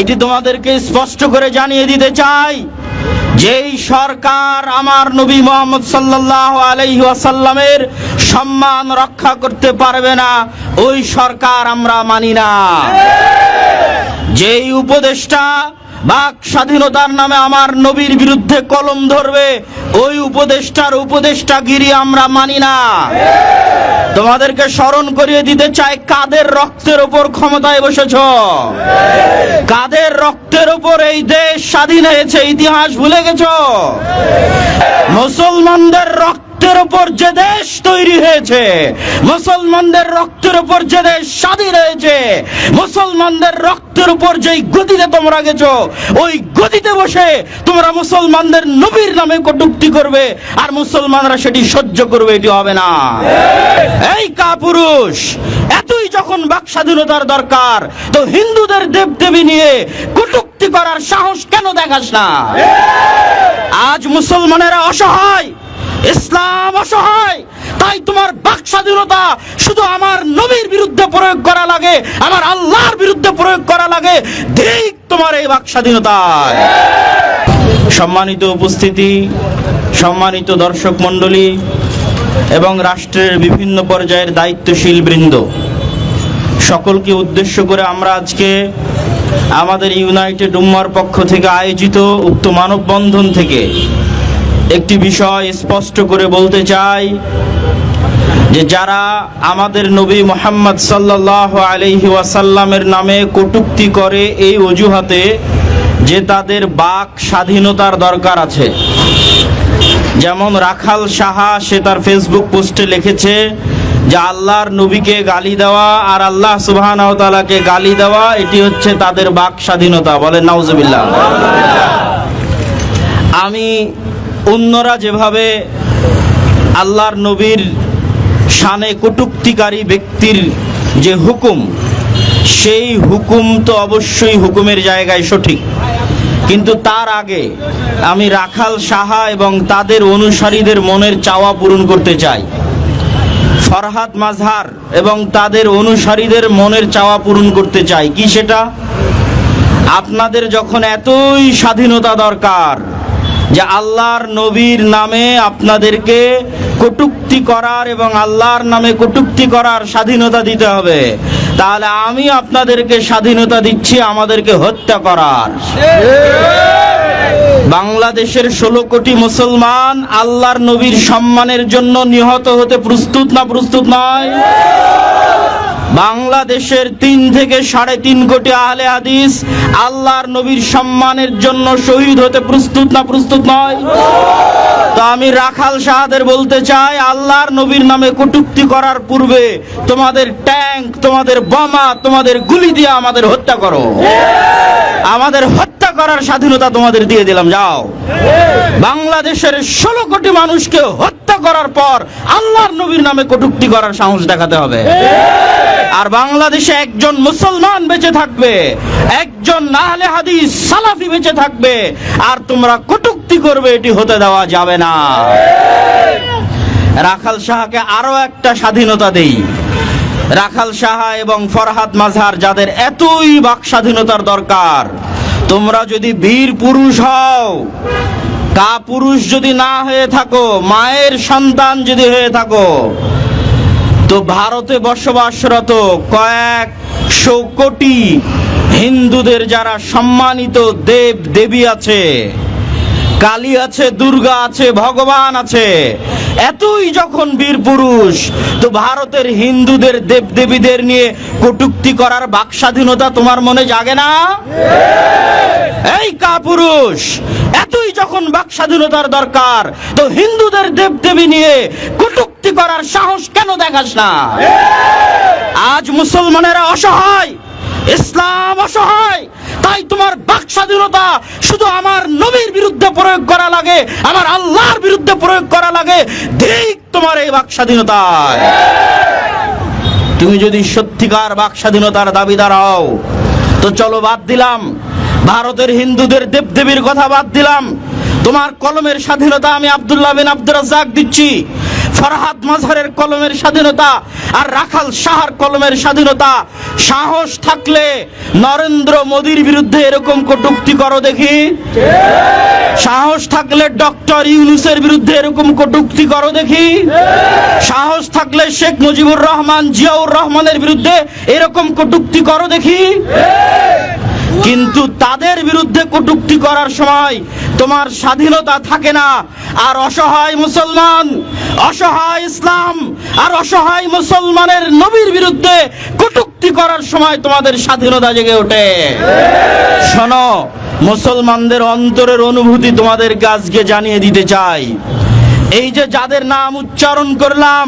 এটি তোমাদেরকে স্পষ্ট করে জানিয়ে দিতে চাই, যেই সরকার আমার নবী মোহাম্মদ সাল্লাহ আলাইহি আসাল্লামের সম্মান রক্ষা করতে পারবে না, ওই সরকার আমরা মানি না। যেই উপদেষ্টা বাক স্বাধীনতার নামে আমার নবীর বিরুদ্ধে কলম ধরবে। ওই উপদেষ্টার উপদেষ্টাগিরি আমরা মানি না। তোমাদেরকে স্মরণ করিয়ে দিতে চাই, কাদের রক্তের ওপর ক্ষমতায় বসেছ? কাদের রক্তের ওপর এই দেশ স্বাধীন হয়েছে, ইতিহাস ভুলে গেছ? মুসলমানদের রক্তের উপর যে দেশ তৈরি হয়েছে, মুসলমানদের রক্তের উপর যে দেশ স্বাধীন হয়েছে, মুসলমানদের রক্তের উপর যেই গতিতে তোমরা গেছো, ওই গতিতে বসে তোমরা মুসলমানদের নবীর নামে কটুক্তি করবে, আর মুসলমানরা সেটি সহ্য করবে, এটি হবে না। এই কাপুরুষ, এতই যখন বাক স্বাধীনতার দরকার, তো হিন্দুদের দেবদেবী নিয়ে কটুক্তি করার সাহস কেন দেখাস না? আজ মুসলমানেরা অসহায় ইসলাম অসহায়। তাই তোমার বাক স্বাধীনতা শুধু আমার নবীর বিরুদ্ধে প্রয়োগ করা লাগে, আমার আল্লাহর বিরুদ্ধে প্রয়োগ করা লাগে। ঠিক তোমার এই বাক স্বাধীনতায়। সম্মানিত উপস্থিতি, সম্মানিত দর্শক মণ্ডলী এবং রাষ্ট্রের বিভিন্ন পর্যায়ের দায়িত্বশীল বৃন্দ। সকলকে উদ্দেশ্য করে আমরা আজকে আমাদের ইউনাইটেড উম্মার পক্ষ থেকে আয়োজিত উক্ত মানববন্ধন থেকে একটি বিষয় স্পষ্ট করে বলতে চাই যে যারা আমাদের নবী মোহাম্মদ সাল্লাহ আলহি ওয়াসাল্লামের নামে কটুক্তি করে এই অজুহাতে যে তাদের বাক স্বাধীনতার দরকার আছে। যেমন রাখাল সাহা, সে তার ফেসবুক পোস্টে লিখেছে যে আল্লাহর নবীকে গালি দেওয়া আর আল্লাহ সুবহান তাআলাকে গালি দেওয়া, এটি হচ্ছে তাদের বাক স্বাধীনতা। বলে নাউজুবিল্লাহ। আমি অন্যরা যেভাবে আল্লাহর নবীর শানে কটুক্তিকারী ব্যক্তির যে হুকুম, সেই হুকুম তো অবশ্যই হুকুমের জায়গায় সঠিক। কিন্তু তার আগে আমি রাখাল সাহা এবং তাদের অনুসারীদের মনের চাওয়া পূরণ করতে চাই। ফরহাদ মাজহার এবং তাদের অনুসারীদের মনের চাওয়া পূরণ করতে চাই। কি সেটা? আপনাদের যখন এতই স্বাধীনতা দরকার যে আল্লাহর নবীর নামে আপনাদেরকে কটুক্তি করার এবং আল্লাহর নামে কটুক্তি করার স্বাধীনতা দিতে হবে। তাহলে আমি আপনাদেরকে স্বাধীনতা দিচ্ছি, আমাদেরকে হত্যা করার। বাংলাদেশের ষোলো কোটি মুসলমান আল্লাহর নবীর সম্মানের জন্য নিহত হতে প্রস্তুত না প্রস্তুত নয়? বাংলাদেশের তিন থেকে সাড়ে তিন কোটি আহলে হাদিস আল্লাহর নবীর সম্মানের জন্য শহীদ হতে প্রস্তুত না প্রস্তুত নয়? তো আমি রাখাল শাহাদের বলতে চাই, আল্লাহর নবীর নামে কটুক্তি করার পূর্বে তোমাদের ট্যাঙ্ক, তোমাদের বোমা, তোমাদের গুলি দিয়ে আমাদের হত্যা করো। আমাদের হত্যা করার স্বাধীনতা তোমাদের দিয়ে দিলাম, যাও। বাংলাদেশের ষোলো কোটি মানুষকে হত্যা করার পর আল্লাহর নবীর নামে কটুক্তি করার সাহস দেখাতে হবে। আর বাংলাদেশে একজন মুসলমান বেঁচে থাকবে, একজন নাহলে হাদিস সালাফি বেঁচে থাকবে, আর তোমরা কটুক্তি করবে, এটি হতে দেওয়া যাবে না। রাখাল শাহকে আরও একটা স্বাধীনতা দেই। রাখাল সাহা এবং ফরহাদ মাঝহার যাদের এতই বাক স্বাধীনতার দরকার, তোমরা যদি বীর পুরুষ হও কা পুরুষ যদি না হয়ে থাকো, মায়ের সন্তান যদি হয়ে থাকো, তো ভারতে বসবাসরত কয়েকশো কোটি হিন্দুদের যারা সম্মানিত দেব দেবী আছে, কালী আছে, দুর্গা আছে, ভগবান আছে এতই যখন বীর পুরুষ, তো ভারতের হিন্দুদের দেব দেবীদের নিয়ে কটুক্তি করার বাক স্বাধীনতা তোমার মনে জাগে না? এই কাপুরুষ, এতই যখন বাক স্বাধীনতার দরকার, তো হিন্দুদের দেব দেবী নিয়ে কটুক্তি করার সাহস কেন দেখাস না? আজ মুসলমানেরা অসহায় ইসলাম অসহায়। তাই তোমার বাক স্বাধীনতা শুধু আমার নবীর বিরুদ্ধে প্রয়োগ করা লাগে, আমার আল্লাহর বিরুদ্ধে প্রয়োগ করা লাগে। ঠিক তোমার এই বাক স্বাধীনতায় তুমি যদি সত্যিকার বাক স্বাধীনতার দাবিদার হও, তো চলো বাদ দিলাম। ভারতের হিন্দুদের দেবদেবীর কথা বাদ দিলাম। তোমার কলমের স্বাধীনতা আমি আব্দুল্লাহ বিন আব্দুর দিচ্ছি। ফরহাদ মাঝারের কলমের স্বাধীনতা আর রাখাল শাহর কলমের স্বাধীনতা। সাহস থাকলে নরেন্দ্র মোদীর বিরুদ্ধে এরকম কটুক্তি করো দেখি। সাহস থাকলে ডক্টর ইউনুসের বিরুদ্ধে এরকম কটুক্তি করো দেখি। সাহস থাকলে শেখ মুজিবুর রহমান, জিয়াউর রহমানের বিরুদ্ধে এরকম কটুক্তি করো দেখি। কিন্তু তাদের বিরুদ্ধে কটুক্তি করার সময় তোমার স্বাধীনতা থাকে না। আর অসহায় মুসলমান, অসহায় ইসলাম আর অসহায় মুসলমানের নবীর বিরুদ্ধে কটুক্তি করার সময় তোমাদের স্বাধীনতা জেগে ওঠে। শোনো, মুসলমানদের অন্তরের অনুভূতি তোমাদের আজকে জানিয়ে দিতে চাই। এই যে যাদের নাম উচ্চারণ করলাম,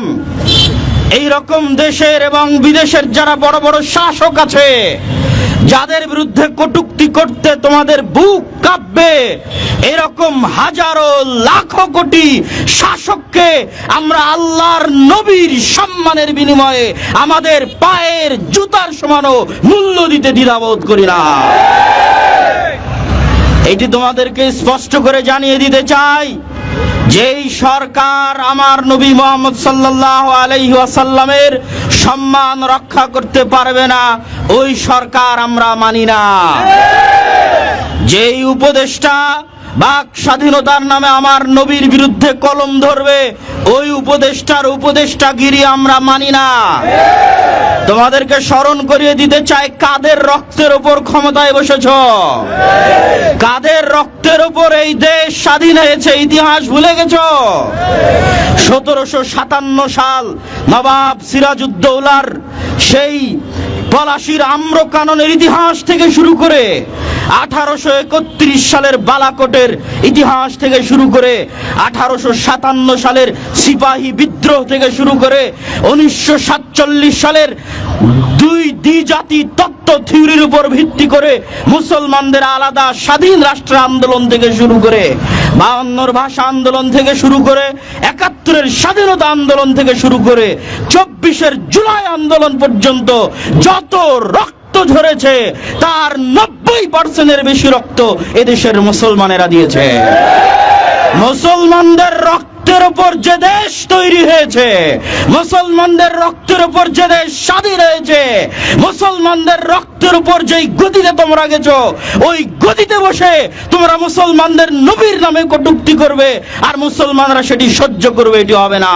এই রকম দেশের এবং বিদেশের যারা বড় বড় শাসক আছে যাদের বিরুদ্ধে কটুক্তি করতে তোমাদের বুক কাঁপবে এরকম হাজারো লাখো কোটি শাসককে আমরা আল্লাহর নবীর সম্মানের বিনিময়ে আমাদের পায়ের জুতার সমানও মূল্য দিতে দ্বিধাবোধ করি না। এটি তোমাদেরকে স্পষ্ট করে জানিয়ে দিতে চাই যেই সরকার আমার নবী মোহাম্মদ সাল্লাহ আলহি আসাল্লামের সম্মান রক্ষা করতে পারবে না, ওই সরকার আমরা মানি না। যেই উপদেষ্টা বাক স্বাধীনতার নামে আমার নবীর বিরুদ্ধে কলম ধরবে। ওই উপদেষ্টার উপদেষ্টাগিরি আমরা মানি না। তোমাদেরকে স্মরণ করিয়ে দিতে চাই, কাদের রক্তের ওপর ক্ষমতায় বসেছ? কাদের রক্তের ওপর এই দেশ স্বাধীন হয়েছে, ইতিহাস ভুলে গেছ? সতেরোশো সাতান্ন সাল নবাব সিরাজউদ্দৌলার সেই পলাশির আম্র কাননের ইতিহাস থেকে শুরু করে আঠারোশো একত্রিশ সালের বালাকোটের ইতিহাস থেকে শুরু করে আঠারোশো সাতান্ন সালের সিপাহী বিদ্রোহ থেকে শুরু করে উনিশশো সাতচল্লিশ সালের দুই দ্বিজাতি তত্ত্ব থিওরির উপর ভিত্তি করে মুসলমানদের আলাদা স্বাধীন রাষ্ট্র আন্দোলন থেকে শুরু করে বায়ান্নর ভাষা আন্দোলন থেকে শুরু করে একাত্তরের স্বাধীনতা আন্দোলন থেকে শুরু করে চব্বিশের জুলাই আন্দোলন পর্যন্ত যত রক্ত ঝরেছে, তার নব্বই পার্সেন্টের বেশি রক্ত এদেশের মুসলমানেরা দিয়েছে। মুসলমানদের রক্তের উপর যে দেশ তৈরি হয়েছে, মুসলমানদের রক্তের উপর যে দেশ স্বাধীন হয়েছে, মুসলমানদের রক্তের উপর যেই গতিতে তোমরা গেছো, ওই গতিতে বসে তোমরা মুসলমানদের নবীর নামে কটুক্তি করবে, আর মুসলমানরা সেটি সহ্য করবে, এটি হবে না।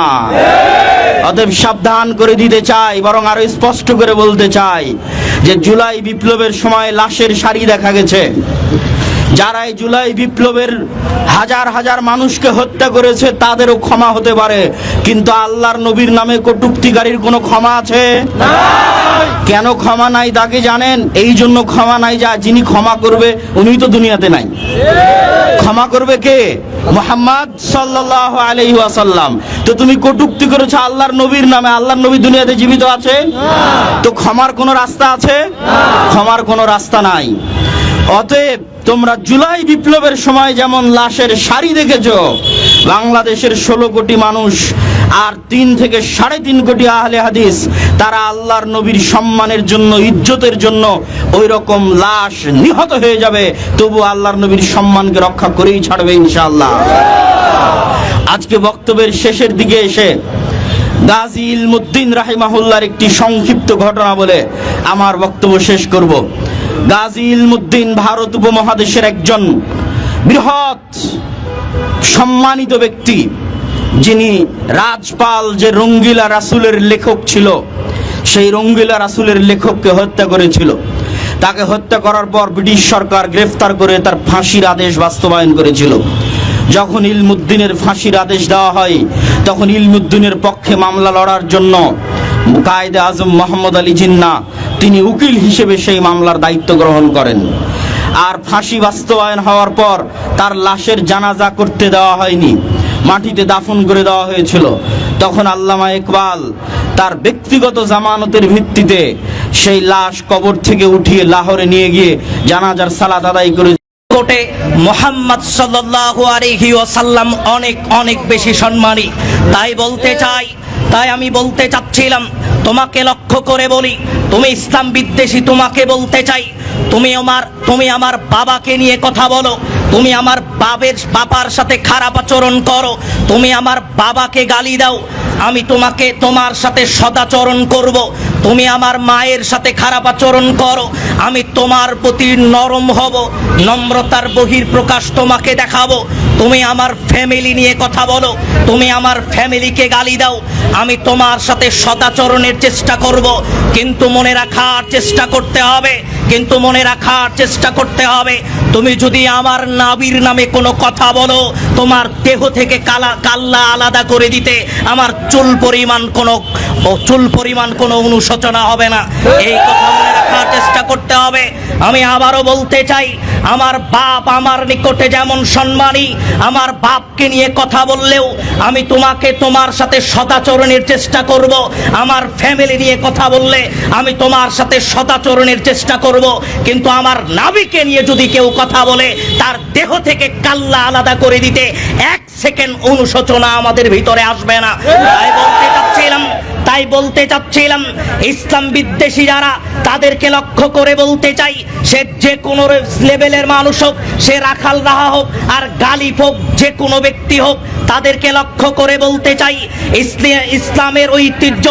অতএব সাবধান করে দিতে চাই, বরং আরও স্পষ্ট করে বলতে চাই যে জুলাই বিপ্লবের সময় লাশের সারি দেখা গেছে। যারা এই জুলাই বিপ্লবের হাজার হাজার মানুষকে হত্যা করেছে, তাদেরও ক্ষমা হতে পারে। কিন্তু আল্লাহর নবীর নামে কটুক্তিকারীর কোনো ক্ষমা আছে? কেন ক্ষমা নাই তাকে জানেন? এই জন্য ক্ষমা নাই যা যিনি ক্ষমা করবে উনি তো দুনিয়াতে নাই। ক্ষমা করবে কে? মোহাম্মদ সাল্লাল্লাহু আলাইহি ওয়াসাল্লাম। তো তুমি কটুক্তি করেছ আল্লাহর নবীর নামে, আল্লাহর নবী দুনিয়াতে জীবিত আছে? তো ক্ষমার কোনো রাস্তা আছে? ক্ষমার কোনো রাস্তা নাই। অতএব তোমরা জুলাই বিপ্লবের সময় যেমন লাশের সারি দেখেছ, বাংলাদেশের ষোলো কোটি মানুষ আর তিন থেকে সাড়ে তিন কোটি আহলে হাদিস, তারা আল্লাহর নবীর সম্মানের জন্য, ইজ্জতের জন্য ওই রকম লাশ নিহত হয়ে যাবে। তবু আল্লাহর নবীর সম্মানকে রক্ষা করেই ছাড়বে ইনশাআল্লাহ। আজকে বক্তব্যের শেষের দিকে এসে গাজী ইলমুদ্দিন রাহিমাহুল্লার একটি সংক্ষিপ্ত ঘটনা বলে আমার বক্তব্য শেষ করব। গাজী ইলমুদ্দিন ভারত উপমহাদেশের একজন বৃহৎ সম্মানিত ব্যক্তি, যিনি রাজপাল যে রঙ্গিলা রাসুলের লেখক ছিল, সেই রঙ্গিলা রাসুলের লেখককে হত্যা করেছিল। তাকে হত্যা করার পর ব্রিটিশ সরকার গ্রেফতার করে তার ফাঁসির আদেশ বাস্তবায়ন করেছিল। যখন ইলমুদ্দিনের ফাঁসির আদেশ দেওয়া হয়, তখন ইলমুদ্দিনের পক্ষে মামলা লড়ার জন্য কায়দে আজম মোহাম্মদ আলী জিন্না, তিনি উকিল হিসেবে সেই মামলার দায়িত্ব গ্রহণ করেন। আর ফাঁসি বাস্তবায়ন হওয়ার পর তার লাশের জানাজা করতে দেওয়া হয়নি। মাটিতে দাফন করে দেওয়া হয়েছিল। তখন আল্লামা ইকবাল তার ব্যক্তিগত জামানতের ভিত্তিতে সেই লাশ কবর থেকে উঠিয়ে লাহোরে নিয়ে গিয়ে জানাজার সালাত আদায় করে কোটে মোহাম্মদ সাল্লাল্লাহু আলাইহি ওয়াসাল্লাম অনেক অনেক বেশি সম্মানী। তাই বলতে চাই তাই আমি বলতে চাচ্ছিলাম, তোমাকে লক্ষ্য করে বলি, তুমি ইসলাম বিদ্বেষী তোমাকে বলতে চাই। তুমি আমার তুমি আমার বাবাকে নিয়ে কথা বলো। তুমি আমার বাবের, বাবার সাথে খারাপ আচরণ করো। তুমি আমার বাবাকে গালি দাও। আমি তোমাকে তোমার সাথে সদাচরণ করব। তুমি আমার মায়ের সাথে খারাপ আচরণ করো। আমি তোমার প্রতি নরম হব। নম্রতার বহির প্রকাশ তোমাকে দেখাবো। তুমি আমার ফ্যামিলি নিয়ে কথা বলো। তুমি আমার ফ্যামিলিকে গালি দাও। আমি তোমার সাথে সদাচরণের চেষ্টা করব। কিন্তু মনে রাখার চেষ্টা করতে হবে। কিন্তু মনে রাখার চেষ্টা করতে হবে। তুমি যদি আমার নাবির নামে কোনো কথা বলো, তোমার দেহ থেকে কালা কাল্লা আলাদা করে দিতে আমার চুল পরিমাণ কোনো চুল পরিমাণ কোনো অনুশোচনা হবে না। এই কথা মনে রাখার চেষ্টা করতে হবে। আমি আবারও বলতে চাই, আমার বাপ আমার নিকটে যেমন সম্মানী, আমার বাপকে নিয়ে কথা বললেও আমি তোমাকে তোমার সাথে সদাচরণের চেষ্টা করব। আমার ফ্যামিলি নিয়ে কথা বললে আমি তোমার সাথে সদাচরণের চেষ্টা করব। কিন্তু আমার নাবিকে নিয়ে যদি কেউ কথা বলে, তার দেহ থেকে কাল্লা আলাদা করে দিতে এক সেকেন্ড অনুশোচনা আমাদের ভিতরে আসবে না। তাই বলতে চাচ্ছিলাম তাই বলতে চাচ্ছিলাম, ইসলাম বিদ্বেষী যারা, তাদেরকে লক্ষ্য করে বলতে চাই, সে যে কোনো লেভেলের মানুষ হোক, সে রাখাল রাহা হোক, আর গালিব হোক যে কোনো ব্যক্তি হোক, তাদেরকে লক্ষ্য করে বলতে চাই ইসলামের ঐতিহ্য,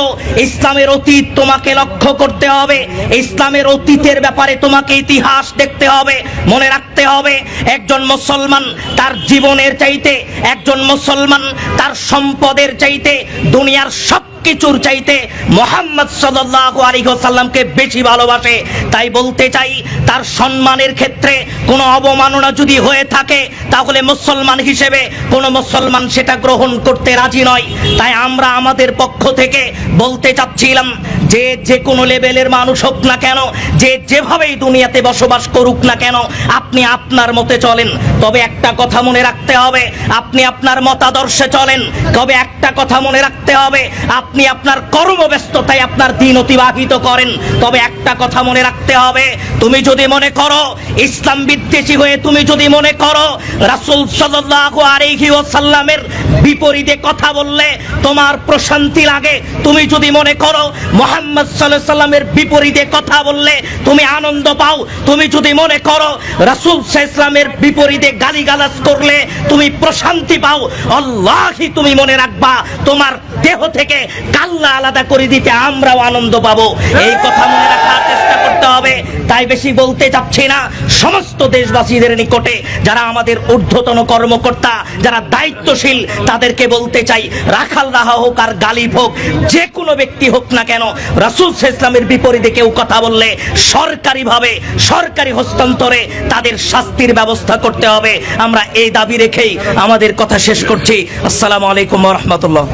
ইসলামের অতীত তোমাকে লক্ষ্য করতে হবে, ইসলামের অতীতের ব্যাপারে তোমাকে ইতিহাস দেখতে হবে, মনে রাখতে হবে, একজন মুসলমান তার জীবনের চাইতে, একজন মুসলমান তার সম্পদের চাইতে, দুনিয়ার সব কিছুর চাইতে মোহাম্মদ সাল্লাল্লাহু আলাইহি ওয়াসাল্লামকে বেশি ভালোবাসে। তাই বলতে চাই, তার সম্মানের ক্ষেত্রে কোনো অবমাননা যদি হয়ে থাকে, তাহলে মুসলমান হিসেবে কোনো মুসলমান সেটা গ্রহণ করতে রাজি নয়। তাই আমরা আমাদের পক্ষ থেকে বলতে চাচ্ছিলাম যে যে কোনো লেভেলের মানুষ হোক না কেন, যে যেভাবেই দুনিয়াতে বসবাস করুক না কেন, আপনি আপনার মতে চলেন। তবে একটা কথা মনে রাখতে হবে, আপনি আপনার মতাদর্শে চলেন। তবে একটা কথা মনে রাখতে হবে আপনি আপনার কর্মব্যস্ততায় আপনার দিন অতিবাহিত করেন। তবে একটা কথা মনে রাখতে হবে, তুমি যদি মনে করো, ইসলাম বিদ্বেষী হয়ে তুমি যদি মনে করো, রাসূল সাল্লাল্লাহু আলাইহি ওয়াসাল্লামের বিপরীতে কথা বললে তোমার প্রশান্তি লাগে। তুমি যদি মনে করো, মোহাম্মদ সাল্লাল্লাহু সাল্লামের বিপরীতে কথা বললে তুমি আনন্দ পাও। তুমি যদি মনে করো, রাসূল ইসলামের বিপরীতে গালিগালাজ করলে তুমি প্রশান্তি পাও। আল্লাহই তুমি মনে রাখবা, তোমার দেহ থেকে কাল্লা আলাদা করে দিতে আমরাও আনন্দ পাবো। এই কথা মনে রাখার চেষ্টা করতে হবে। তাই বেশি বলতে চাচ্ছি না। সমস্ত দেশবাসীদের নিকটে যারা আমাদের ঊর্ধ্বতন কর্মকর্তা, যারা দায়িত্বশীল, তাদেরকে বলতে চাই, রাখাল রাহা হোক আর গালিব হোক, যে কোনো ব্যক্তি হোক না কেন, রাসুল ইসলামের বিপরীতে কেউ কথা বললে সরকারিভাবে, সরকারি হস্তান্তরে তাদের শাস্তির ব্যবস্থা করতে হবে। আমরা এই দাবি রেখেই আমাদের কথা শেষ করছি। আসসালামু আলাইকুম রহমতুল্লাহ।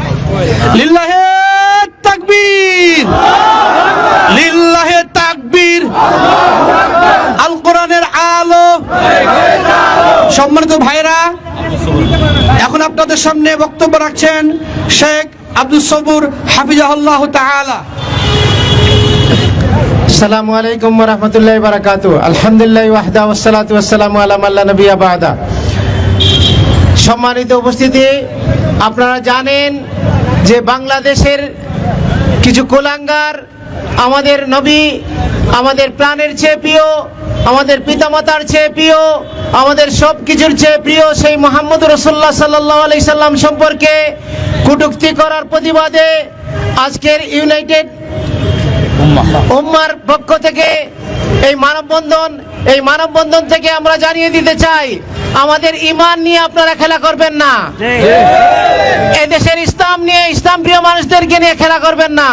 লিল্লাহে! লিল্লাহে আল কোরআনের আলো। সম্মানিত ভাইরা এখন আপনাদের সামনে বক্তব্য রাখছেন শেখ আব্দুল সবুর হাফিজাহুল্লাহ তাআলা। আসসালামু আলাইকুম রহমতুল্লাহ বারাকাতু আলহামদুলিল্লাহ ওয়াহদা ওয়াসসালাতু ওয়াসসালামু আলা মাল্লা নবিয়া বাদা। সম্মানিত উপস্থিতি, আপনারা জানেন যে বাংলাদেশের কিছু কোলাঙ্গার, আমাদের নবী, আমাদের প্রাণের চেয়ে প্রিয়, আমাদের পিতামাতার চেয়ে প্রিয়, আমাদের সব কিছুর চেয়ে প্রিয় সেই মোহাম্মদ রসুল্লাহ সাল্লাহ আলি সাল্লাম সম্পর্কে কটূক্তি করার প্রতিবাদে আজকের ইউনাইটেড উম্মার পক্ষ থেকে এই মানববন্ধন এই মানববন্ধন থেকে আমরা জানিয়ে দিতে চাই। আমাদের ইমান নিয়ে আপনারা খেলা করবেন না। এদেশের ইসলাম নিয়ে ইসলাম প্রিয় মানুষদেরকে নিয়ে খেলা করবেন না।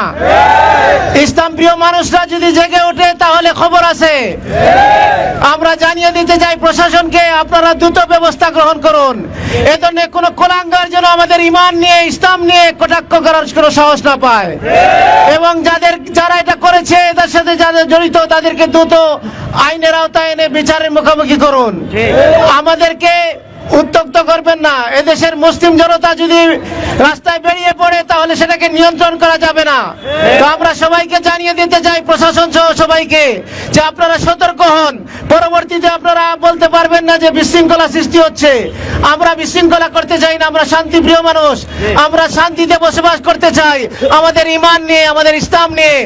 ইসলাম প্রিয় মানুষরা যদি জেগে ওঠে তাহলে খবর আছে। আমরা জানিয়ে দিতে চাই প্রশাসনকে আপনারা দ্রুত ব্যবস্থা গ্রহণ করুন। এ ধরনের কোনো কোলাঙ্গার যেন আমাদের ইমান নিয়ে ইসলাম নিয়ে কটাক্ষ করার কোনো সাহস না পায়। এবং যাদের যারা এটা করেছে এদের সাথে যাদের জড়িত তাদেরকে দ্রুত আইনের আওতায় এনে বিচারের মুখোমুখি করুন। আমাদেরকে উত্তক্ত করবেন না। এদেশের মুসলিম জনতা যদি রাস্তায় বেরিয়ে পড়ে, তাহলে সেটাকে নিয়ন্ত্রণ করা যাবে না। তো আমরা সবাইকে জানিয়ে দিতে চাই, প্রশাসন সহ সবাইকে, যে আপনারা সতর্ক হন। পরবর্তীতে আপনারা বলতে পারবেন না যে বিশৃঙ্খলা সৃষ্টি হচ্ছে, আমরা বিশৃঙ্খলা করতে চাই না, আমরা শান্তিপ্রিয় মানুষ। আমরা শান্তিতে বসবাস করতে চাই, আমাদের ইমান নিয়ে, আমাদের ইসলাম নিয়ে।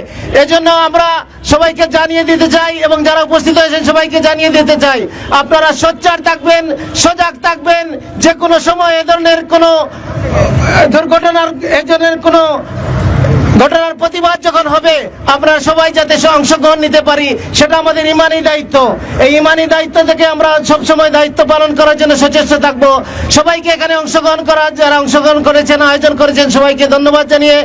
এজন্য আমরা সবাইকে জানিয়ে দিতে চাই এবং যারা উপস্থিত হয়েছেন সবাইকে জানিয়ে দিতে চাই। আপনারা সোচ্চার থাকবেন, সজাগ থাকবেন, যে কোনো সময় এ ধরনের কোনো দুর্ঘটনার এ ধরনের কোনো ঘটনার প্রতিবাদ যখন হবে, আমরা সবাই যাতে অংশগ্রহণ নিতে পারি, সেটা আমাদের ইমানি দায়িত্ব। এই ইমানি দায়িত্ব থেকে আমরা সব সময় দায়িত্ব পালন করার জন্য সচেষ্ট থাকব। সবাইকে এখানে অংশগ্রহণ করার যারা অংশগ্রহণ করেছেন, আয়োজন করেছেন, সবাইকে ধন্যবাদ জানিয়ে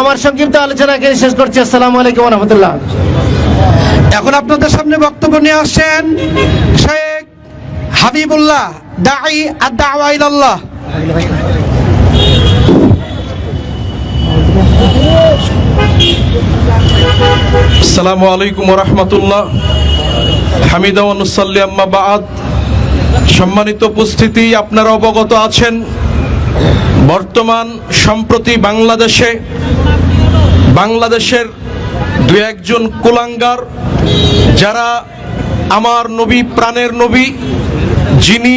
আমার সংক্ষিপ্ত আলোচনাকে শেষ করছি। আসসালামু আলাইকুম রহমতুল্লাহ এখন আপনাদের সামনে বক্তব্য নিয়ে আসছেন শেখ হাবিবুল্লাহ, দাঈ আর দাওয়া ইলাল্লাহ আসসালামু আলাইকুম রহমতুল্লাহ। হামিদা অনুসাল্লি আম্মা বাদ। সম্মানিত উপস্থিতি আপনারা অবগত আছেন বর্তমান সম্প্রতি বাংলাদেশে বাংলাদেশের দু একজন কুলাঙ্গার যারা আমার নবী প্রাণের নবী যিনি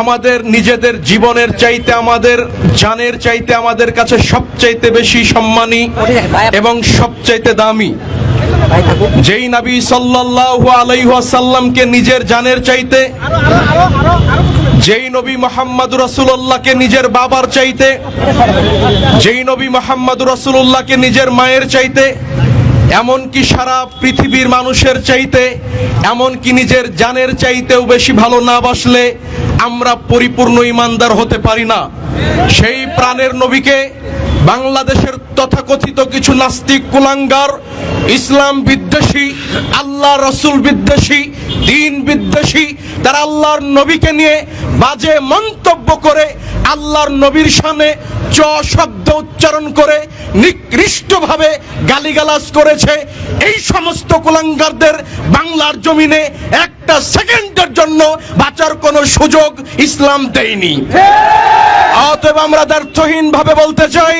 আমাদের নিজেদের জীবনের চাইতে আমাদের জানের চাইতে আমাদের কাছে সবচাইতে বেশি সম্মানী এবং সবচাইতে দামি। যেই নবী সাল্লাল্লাহু আলাইহি ওয়াসাল্লামকে নিজের জানের চাইতে, যেই নবী মোহাম্মদ রাসূলুল্লাহকে নিজের বাবার চাইতে, যেই নবী মোহাম্মদ রাসূলুল্লাহকে নিজের মায়ের চাইতে, এমনকি সারা পৃথিবীর মানুষের চাইতে, এমনকি নিজের জানের চাইতেও বেশি ভালো না বাসলে আমরা পরিপূর্ণ ইমানদার হতে পারি না। সেই প্রাণের নবীকে বাংলাদেশের তথাকথিত কিছু নাস্তিক কুলাঙ্গার, ইসলাম বিদ্বেষী, আল্লাহ রসুল বিদ্বেষী, দিন বিদ্বেষী, তারা আল্লাহর নবীকে নিয়ে বাজে মন্তব্য করে আল্লাহর নবীর সামনে চ শব্দ উচ্চারণ করে নিকৃষ্টভাবে গালিগালাজ করেছে। এই সমস্ত কুলাঙ্গারদের বাংলার জমিনে একটা সেকেন্ডের জন্য বাঁচার কোনো সুযোগ ইসলাম দেয়নি। অতএব আমরা দ্ব্যর্থহীন ভাবে বলতে চাই,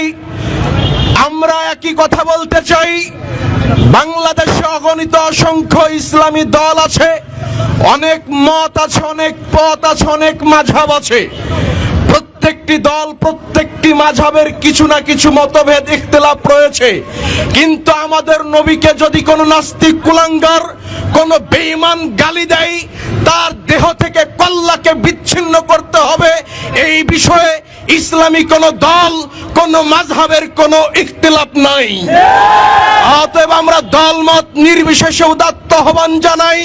আমরা একই কথা বলতে চাই, বাংলাদেশে অগণিত অসংখ্য ইসলামী দল আছে, অনেক মত আছে, অনেক পথ আছে, অনেক মাঝাব আছে। প্রত্যেকটি দল, প্রত্যেকটি মাঝাবের কিছু না কিছু মতভেদ ইখতলাফ রয়েছে। কিন্তু আমাদের নবীকে যদি কোনো নাস্তিক কুলাঙ্গার, কোনো বেঈমান গালি দেয় তার দেহ থেকে কল্লাকে বিচ্ছিন্ন করতে হবে। এই বিষয়ে ইসলামী কোন দল, কোন মাঝহাবের কোন ইখতিলাফ নাই। অতএব আমরা দলমত নির্বিশেষে উদাত্ত আহ্বান জানাই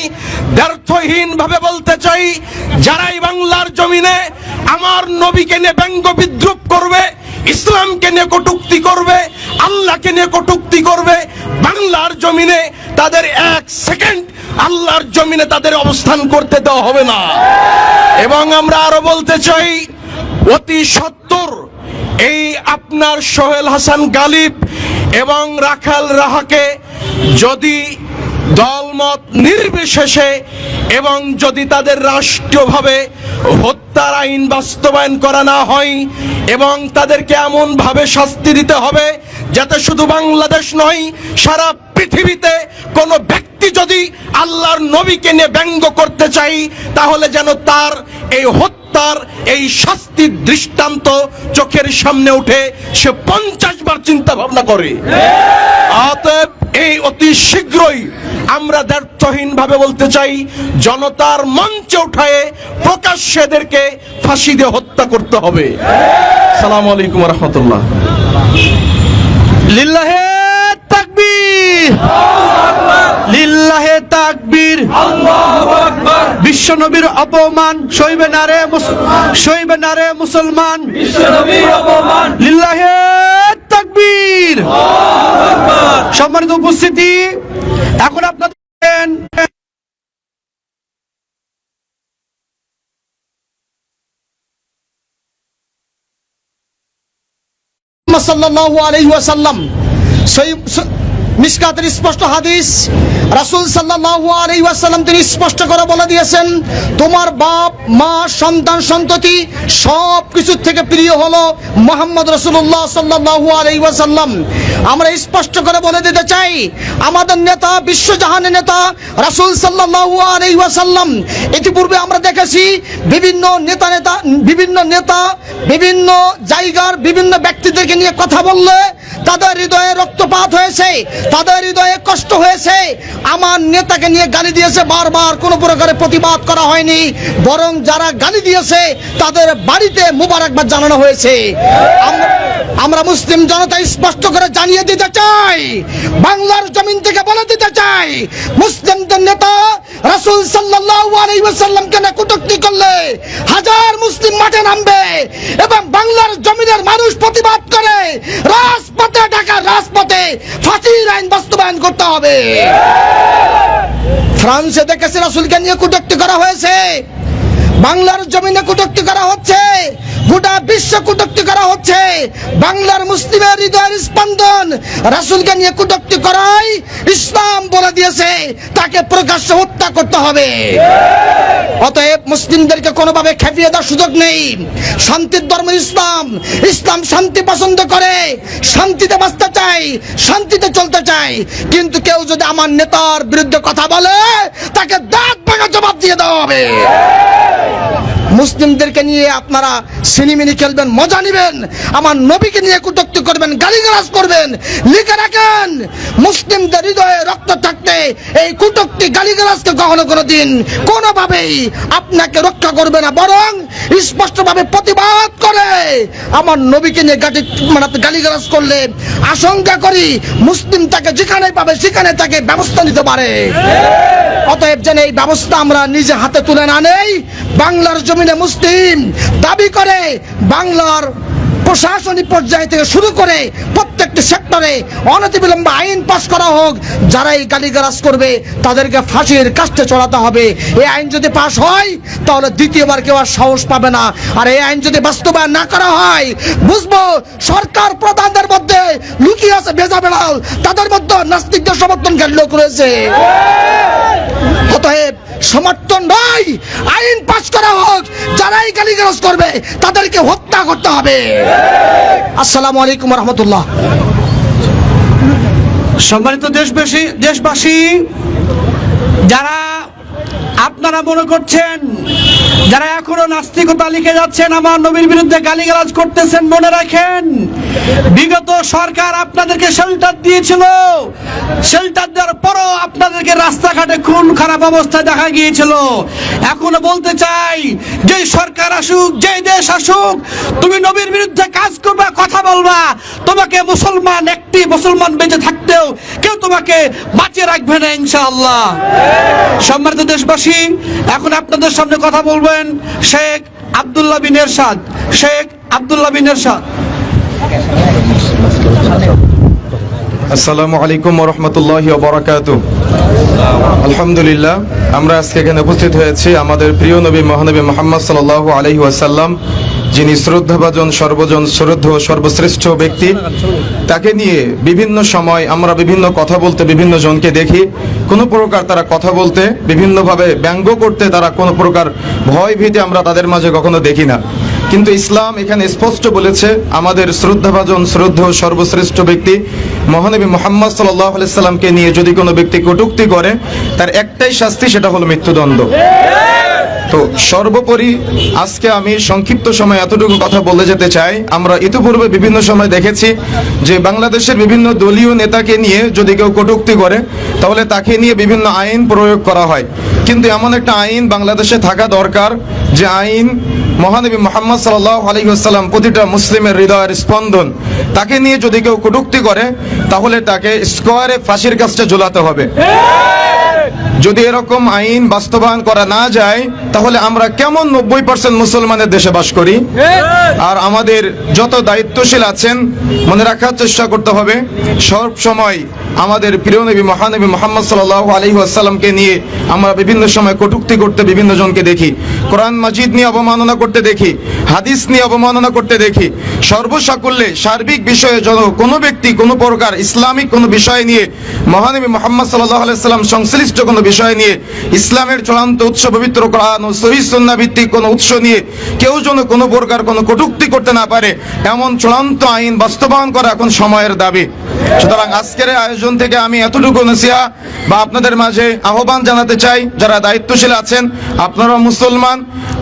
ব্যর্থহীন ভাবে বলতে চাই, যারাই বাংলার জমিনে আমার নবীকে নিয়ে ব্যঙ্গ বিদ্রুপ করবে ইসলামকে নিয়ে কটুক্তি করবে, আল্লাহকে নিয়ে কটুক্তি করবে, বাংলার জমিনে তাদের এক সেকেন্ড আল্লাহর জমিনে তাদের অবস্থান করতে দেওয়া হবে না। এবং আমরা আরও বলতে চাই, অতি সত্তর এই আপনার সোহেল হাসান গালিব এবং রাখাল রাহাকে যদি দলমত নির্বিশেষে এবং যদি তাদের রাষ্ট্রীয়ভাবে হত্যার আইন বাস্তবায়ন করা না হয় এবং তাদেরকে এমনভাবে শাস্তি দিতে হবে যাতে শুধু বাংলাদেশ নয়, সারা পৃথিবীতে কোনো ব্যক্তি যদি আল্লাহর নবীকে নিয়ে ব্যঙ্গ করতে চাই, তাহলে যেন তার এই হত্যার এই শাস্তির দৃষ্টান্ত চোখের সামনে উঠে সে পঞ্চাশ বার চিন্তা ভাবনা করে। অতএব এই অতি শীঘ্রই আমরা দ্ব্যর্থহীন ভাবে বলতে চাই, জনতার মঞ্চে উঠায়ে প্রকাশ্যে এদেরকে ফাঁসি দিয়ে হত্যা করতে হবে। সালাম আলাইকুম রহমতুল্লাহ। লিল্লাহে বিশ্ব অপমান সইবে না সইবে না মুসলমান। তাকবীর। সম্মানিত উপস্থিতি, এখন আপনাদের সাল্লাল্লাহু আলাইহি ওয়াসাল্লাম মিসকাতের স্পষ্ট হাদিস, রাসূল আলাইহি ওয়াসাল্লাম তিনি স্পষ্ট করে বলে দিয়েছেন, তোমার বাপ, মা, সন্তান, সন্ততি সব কিছুর থেকে প্রিয় হলো মোহাম্মদ রাসূলুল্লাহ সাল্লাল্লাহু আলাইহি ওয়াসাল্লাম। আমরা স্পষ্ট করে বলে দিতে চাই, আমাদের নেতা, বিশ্বজাহানের নেতা রাসূল আলাইহি ওয়াসাল্লাম, ইতিপূর্বে আমরা দেখেছি বিভিন্ন নেতা নেতা, বিভিন্ন নেতা, বিভিন্ন জায়গার বিভিন্ন ব্যক্তিদেরকে নিয়ে কথা বললে তাদের হৃদয়ে রক্তপাত হয়েছে, তাদের হৃদয়ে কষ্ট হয়েছে। আমার নেতাকে নিয়ে গালি দিয়েছে, বারবার কোনো প্রকারে প্রতিবাদ করা হয়নি। বরং যারা গালি দিয়েছে, তাদের বাড়িতে মুবারকবাদ জানানো হয়েছে। আমরা মুসলিম জনতা স্পষ্ট করে জানিয়ে দিতে চাই, বাংলার জমিন থেকে বলে দিতে চাই, মুসলিমদের নেতা রাসূল ওয়াসাল্লামকে না কটূক্তি করলে হাজার মুসলিম মাঠে নামবে এবং বাংলার জমিনের মানুষ প্রতিবাদ করে রাজপথে, ঢাকার রাজপথে ফাঁসির আইন বাস্তবায়ন করতে হবে। ফ্রান্সে দেখেছে রাসুলকে নিয়ে কুটক্তি করা হয়েছে। বাংলার জমিনে কুটক্তি করা হচ্ছে। গোটা বিশ্ব কটূক্তি করা হচ্ছে। বাংলার মুসলিমের হৃদয়ের স্পন্দন রাসূলকে নিয়ে কটূক্তি করাই ইসলাম বলে দিয়েছে। তাকে প্রকাশ্য হত্যা করতে হবে। অতএব মুসলিমদেরকে কোনোভাবে খেপিয়ে দেওয়ার সুযোগ নেই। শান্তির ধর্ম ইসলাম। ইসলাম শান্তি পছন্দ করে, শান্তিতে বাঁচতে চাই শান্তিতে চলতে চাই কিন্তু কেউ যদি আমার নেতার বিরুদ্ধে কথা বলে, তাকে দাঁত ভাঙা জবাব দিয়ে দেওয়া হবে। মুসলিমদেরকে নিয়ে আপনারা সিনেমিনি খেলবেন, মজা নেবেন। আমার নবীকে নিয়ে কটূক্তি করবেন, গালিগালাজ করবেন, লিখে রাখেন। মুসলিমদের হৃদয়ে রক্ত থাকতে এই কটূক্তি গালিগালাজকে কখনো কোনো দিন কোনোভাবেই আপনাকে রক্ষা করবে না, বরং স্পষ্টভাবে প্রতিবাদ করে। আমার নবীকে নিয়ে গালি মানে গালিগালাজ করলে আশঙ্কা করি মুসলিম তাকে যেখানে পাবে, সেখানে তাকে ব্যবস্থা নিতে পারে। অতএব যেন এই ব্যবস্থা আমরা নিজে হাতে তুলে না নেই। বাংলার জমিনে মুসলিম দাবি করে, বাংলার প্রশাসনিক পর্যায় থেকে শুরু করে প্রত্যেকটি সেক্টরে অনতিবিলম্বে আইন পাশ করা হোক যারা এই গালিগালাজ করবে তাদেরকে ফাঁসির কাস্টে চড়াতে হবে। এই আইন যদি পাশ হয়, তাহলে দ্বিতীয়বার কেউ আর সাহস পাবে না। আর এই আইন যদি বাস্তবায়ন না করা হয়, বুঝব সরকার প্রধানদের মধ্যে লুকিয়ে আছে ভেজা বেড়াল। তাদের মধ্যে নাস্তিকদের সমর্থনকারী লোক রয়েছে। অতএব সমর্থন নয়। আইন পাস করা হোক, যারাই গালিগালাজ করবে, তাদেরকে হত্যা করতে হবে। আসসালামু আলাইকুম রহমতুল্লাহ সম্মানিত দেশবাসী দেশবাসী, যারা আপনারা মনে করছেন যারা এখনও নাস্তিকতা লিখে যাচ্ছেন, আমার নবীর বিরুদ্ধে গালিগালাজ করতেছেন, মনে রাখেন, বিগত সরকার আপনাদেরকে শেল্টার দিয়েছিল। শেল্টার দেওয়ার পরও আপনাদেরকে রাস্তাঘাটে খুন খারাপ অবস্থায় দেখা গিয়েছিল। এখনও বলতে চাই, যে সরকার আসুক, যে দেশ আসুক, তুমি নবীর বিরুদ্ধে কাজ করবা, কথা বলবা। তোমাকে মুসলমান, একটি মুসলমান বেঁচে থাকতেও কেউ তোমাকে বাঁচিয়ে রাখবে না, ইনশাআল্লাহ। সম্মানিত দেশবাসী, এখন আপনাদের সামনে কথা বলবেন শেখ আবদুল্লাহ বিন এরশাদ, শেখ আবদুল্লাহ বিন এরশাদ। আসসালামু আলাইকুম রহমতুল্লাহ বরাকাত আলহামদুলিল্লাহ, আমরা আজকে এখানে উপস্থিত হয়েছি আমাদের প্রিয় নবী মহানবী মোহাম্মদ সাল আলহি ওয়াসাল্লাম যিনি শ্রদ্ধাভাজন, সর্বজন শ্রদ্ধ সর্বশ্রেষ্ঠ ব্যক্তি, তাকে নিয়ে বিভিন্ন সময় আমরা বিভিন্ন কথা বলতে বিভিন্ন জনকে দেখি। কোনো প্রকার তারা কথা বলতে, বিভিন্নভাবে ব্যঙ্গ করতে তারা কোনো প্রকার ভয় ভীতি আমরা তাদের মাঝে কখনো দেখি না। কিন্তু ইসলাম এখানে স্পষ্ট বলেছে, আমাদের শ্রদ্ধাভাজন, শ্রদ্ধ সর্বশ্রেষ্ঠ ব্যক্তি মহানবী মোহাম্মদ সাল্লাহ সাল্লামকে নিয়ে যদি কোনো ব্যক্তি কটুক্তি করে, তার একটাই শাস্তি সেটা হলো মৃত্যুদণ্ড। তো সর্বোপরি আজকে আমি সংক্ষিপ্ত সময় এতটুকু কথা বলে যেতে চাই। আমরা ইতিপূর্বে বিভিন্ন সময় দেখেছি যে বাংলাদেশের বিভিন্ন দলীয় নেতাকে নিয়ে যদি কেউ কটুক্তি করে, তাহলে তাকে নিয়ে বিভিন্ন আইন প্রয়োগ করা হয়। কিন্তু এমন একটা আইন বাংলাদেশে থাকা দরকার, যে আইন মহানবী মোহাম্মদ সাল্লাহ আলহিহাস্লাম প্রতিটা মুসলিমের হৃদয়ের স্পন্দন। তাকে নিয়ে যদি কেউ কটুক্তি করে, তাহলে তাকে স্কোয়ারে ফাঁসির কাজটা ঝোলাতে হবে। যদি এরকম আইন বাস্তবায়ন করা না যায় তাহলে আমরা কেমন নব্বই পার্সেন্ট মুসলমানের দেশে বাস করি? আর আমাদের যত দায়িত্বশীল আছেন মনে রাখার চেষ্টা করতে হবে সব সময় আমাদের প্রিয় নবী, মহানবী মোহাম্মদ সাল্লাহ আলহি আসাল্লামকে নিয়ে আমরা বিভিন্ন সময় কটুক্তি করতে বিভিন্ন জনকে দেখি। কোরআন মাজিদ নিয়ে অবমাননা করতে দেখি, হাদিস নিয়ে অবমাননা করতে দেখি। সর্বসাকুল্যে সার্বিক বিষয়ে যেন কোনো ব্যক্তি, কোনো প্রকার ইসলামিক কোনো বিষয় নিয়ে, মহানবী মোহাম্মদ সাল্লাহ আলাইসাল্লাম সংশ্লিষ্ট কোনো বিষয় নিয়ে, ইসলামের চূড়ান্ত উৎস পবিত্র কোরআন ও সহি সন্না ভিত্তিক কোনো উৎস নিয়ে কেউ যেন কোনো প্রকার কোনো কটুক্তি করতে না পারে, এমন চূড়ান্ত আইন বাস্তবায়ন করা এখন সময়ের দাবি। সুতরাং আজকের এই আয়োজন থেকে আমি এতটুকু নেশিয়া বা আপনাদের মাঝে আহ্বান জানাতে চাই, যারা দায়িত্বশীল আছেন আপনারা মুসলমান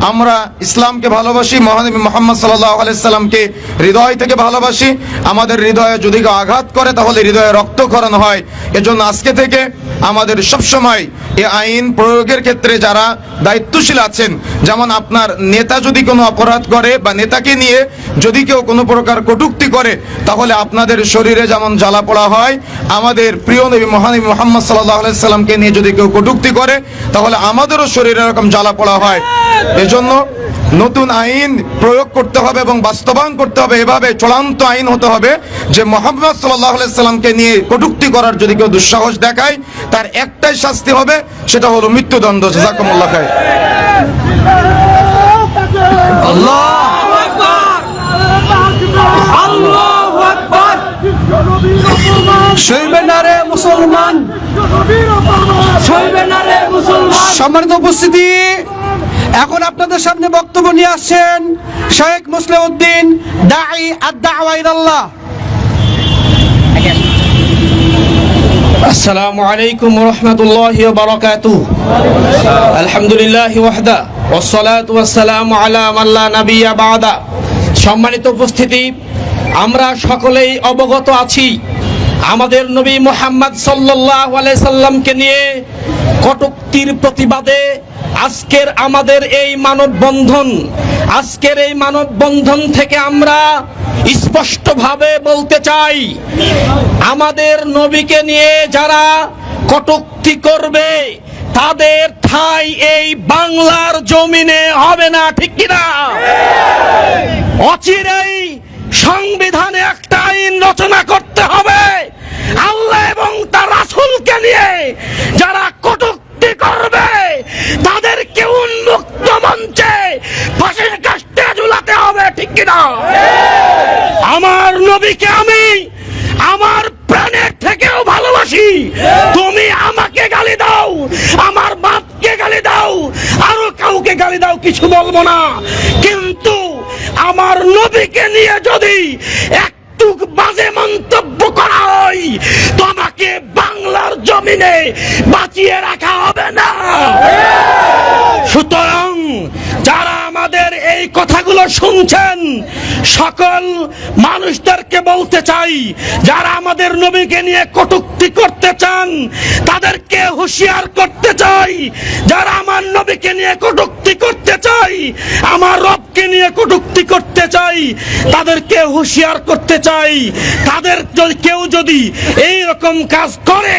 আমরা ইসলামকে ভালোবাসি, মহানবী মোহাম্মদ সাল্লাহ আলাইসাল্লামকে হৃদয় থেকে ভালোবাসি। আমাদের হৃদয়ে যদি কেউ আঘাত করে, তাহলে হৃদয়ে রক্তক্ষরণ হয়। এজন্য আজকে থেকে আমাদের সবসময় এ আইন প্রয়োগের ক্ষেত্রে যারা দায়িত্বশীল আছেন, যেমন আপনার নেতা যদি কোনো অপরাধ করে বা নেতাকে নিয়ে যদি কেউ কোনো প্রকার কটূক্তি করে, তাহলে আপনাদের শরীরে যেমন জ্বালা পোড়া হয়, আমাদের প্রিয় নবী মহানবী মোহাম্মদ সাল্লাহ আলাইসাল্লামকে নিয়ে যদি কেউ কটূক্তি করে, তাহলে আমাদেরও শরীরে এরকম জ্বালা পোড়া হয়। এজন্য নতুন আইন প্রয়োগ করতে হবে এবং বাস্তবায়ন করতে হবে। এভাবে চূড়ান্ত আইন হতে হবে যে মোহাম্মদ সাল্লাহ সাল্লামকে নিয়ে কটুক্তি করার যদি কেউ দুঃসাহস দেখায় তার একটাই শাস্তি হবে সেটা হলো মৃত্যুদণ্ড। জাজাকুমুল্লাহ খায় সম্মানিত উপস্থিতি এখন আপনাদের সামনে বক্তব্য নিয়ে আসছেন শেখ মুসলিম উদ্দিন দাই আদাওয়া ইলাল্লাহ। আসসালামু আলাইকুম রহমতুল্লাহ বারাকাতু আলহামদুলিল্লাহ ওয়াহদা ওয়াসসালাতু ওয়াসসালামু আলা মাল্লা নাবিয়্যা বাদা। সম্মানিত উপস্থিতি, আমরা সকলেই অবগত আছি, আমাদের নবী মোহাম্মদ সাল্লাল্লাহু আলাইহি সাল্লামকে নিয়ে কটুক্তির প্রতিবাদে আজকের আমাদের এই মানববন্ধন, আজকের এই মানববন্ধন থেকে আমরা স্পষ্টভাবে বলতে চাই, আমাদের নবীকে নিয়ে যারা কটুক্তি করবে, তাদের ঠাই এই বাংলার জমিনে হবে না, ঠিক কিনা অচিরেই সংবিধানে একটা আইন রচনা করতে হবে। আল্লাহ এবং তার রাসূলকে নিয়ে যারা কটুক্তি করবে তাদেরকে উন্মুক্ত মঞ্চে ফাঁসির কাস্টে ঝুলাতে হবে, ঠিক কিনা? আমার নবীকে আমি আমার প্রাণের থেকেও ভালোবাসি। তুমি আমাকে গালি দাও, আমার বাপকে গালি দাও, আরও কাউকে গালি দাও, কিছু বলব না। কিন্তু আমার নবীকে নিয়ে যদি একটু বাজে মন্তব্য করা হয় তোমাকে বাংলার জমিনে বাঁচিয়ে রাখা হবে না। সুতরাং যারা আমাদের এই কথাগুলো শুনছেন। সকল মানুষদেরকে বলতে চাই, যারা আমাদের নবীকে নিয়ে কটুক্তি করতে চান, তাদেরকে হুঁশিয়ার করতে চাই, যারা আমার নবীকে নিয়ে কটুক্তি করতে চাই, আমার রবকে নিয়ে কটুক্তি করতে চাই, তাদেরকে হুঁশিয়ার করতে চাই। তাদের কেউ যদি এই রকম কাজ করে,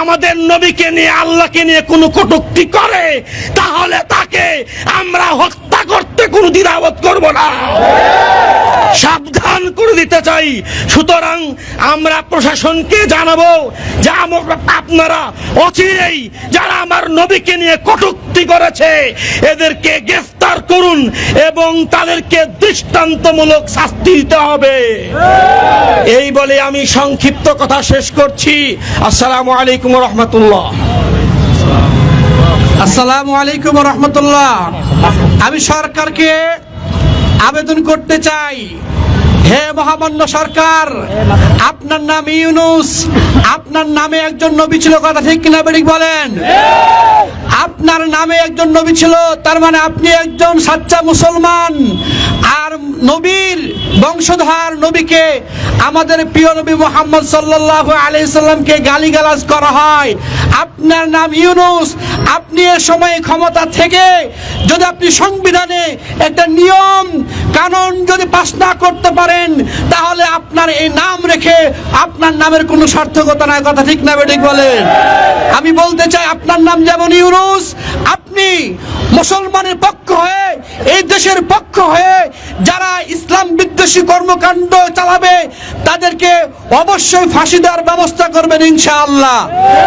আমাদের নবীকে নিয়ে, আল্লাহকে নিয়ে কোনো কটুক্তি করে, তাহলে তাকে আমরা হত্যা করতে কোনো দ্বিধাবোধ করব না। সাবধান করে দিতে চাই। সুতরাং আমরা প্রশাসনকে জানাব যে আমরা- আপনারা অচিরেই যারা আমার নবীকে নিয়ে কটুক্তি করেছে, এদেরকে গ্রেফতার করুন এবং তাদেরকে দৃষ্টান্তমূলক শাস্তি দিতে হবে। এই বলে আমি সংক্ষিপ্ত কথা শেষ করছি। আসসালামু আলাইকুম রহমতুল্লাহ। আসসালামু আলাইকুম রহমতুল্লাহ। আমি সরকারকে আবেদন করতে চাই। হে মহামান্য সরকার, আপনার নাম ইউনুস, আপনার নামে একজন নবী ছিল, কথা ঠিক কিনা বেরিক বলেন? আপনার নামে একজন নবী ছিল, তার মানে আপনি একজন সাচ্চা মুসলমান। আর নবীর বংশধর নবীকে আমাদের প্রিয় নবী মোহাম্মদ সাল্লাহ আলি সাল্লামকে গালিগালাজ করা হয়। আপনার নাম ইউনুস। আপনি এ সময়ে ক্ষমতা থেকে যদি আপনি সংবিধানে একটা নিয়ম কানুন যদি পাস না করতে পারেন, তাহলে আপনার এই নাম রেখে আপনার নামের কোনো সার্থকতা নাই। কথা ঠিক না বেঠিক বলেন? আমি বলতে চাই, আপনার নাম যেমন ইউনুস, আপনি মুসলমানের পক্ষ হয়ে, এই দেশের পক্ষ হয়ে যারা ইসলাম বিদ্বেষী কর্মকাণ্ড চালাবে, তাদেরকে অবশ্যই ফাঁসি দেওয়ার ব্যবস্থা করবেন ইনশাআল্লাহ।